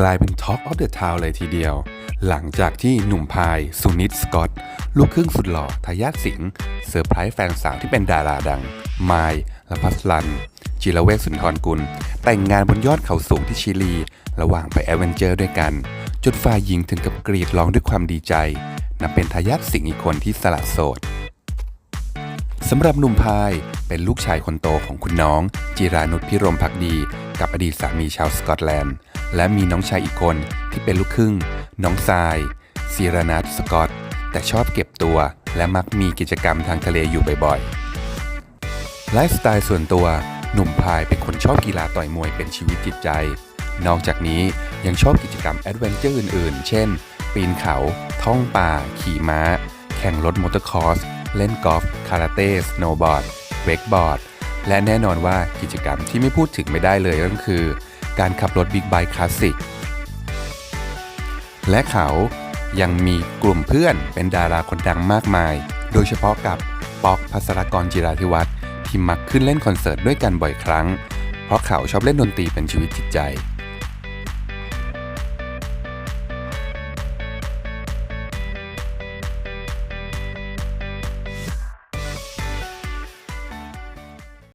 กลายเป็น Talk of the Town เลยทีเดียว หลังจากที่หนุ่มพายสุนิตสกอตลูกครึ่งสุดหล่อทายาทสิงห์เซอร์ไพรส์แฟนสาวที่เป็นดาราดัง ไมายและพัสลัน จิรเวชสุนทรกุล แต่งงานบนยอดเขาสูงที่ชิลี ระหว่างไปแอดเวนเจอร์ด้วยกัน จนฝ่ายหญิงถึงกับกรีดร้องด้วยความดีใจนับเป็นทายาทสิงห์อีกคนที่สละโสดสำหรับหนุ่มพายเป็นลูกชายคนโตของคุณน้อง จิรานุชพิรมพักดี กับอดีตสามีชาวสกอตแลนด์ และมีน้องชายอีกคนที่เป็นลูกครึ่ง น้องทรายซีรานัทสกอต แต่ชอบเก็บตัว และมักมีกิจกรรมทางทะเลอยู่บ่อยๆ ไลฟ์สไตล์ส่วนตัว หนุ่มพายเป็นคนชอบกีฬาต่อยมวยเป็นชีวิตจิตใจ นอกจากนี้ยังชอบกิจกรรมแอดเวนเจอร์อื่นๆ เช่น ปีนเขา ท่องป่า ขี่ม้า แข่งรถมอเตอร์คอร์ส เล่นกอล์ฟ คาราเต้ สโนว์บอร์ด เวกบอร์ด และแน่นอนว่ากิจกรรมที่ไม่พูดถึงไม่ได้เลยก็คือ การขับรถบิ๊กไบค์คลาสสิก และเขายังมีกลุ่มเพื่อนเป็นดาราคนดังมากมาย โดยเฉพาะกับป๊อกพัสรกรจิราธิวัฒน์ที่มักขึ้นเล่นคอนเสิร์ตด้วยกันบ่อยครั้ง เพราะเขาชอบเล่นดนตรีเป็นชีวิตจิตใจ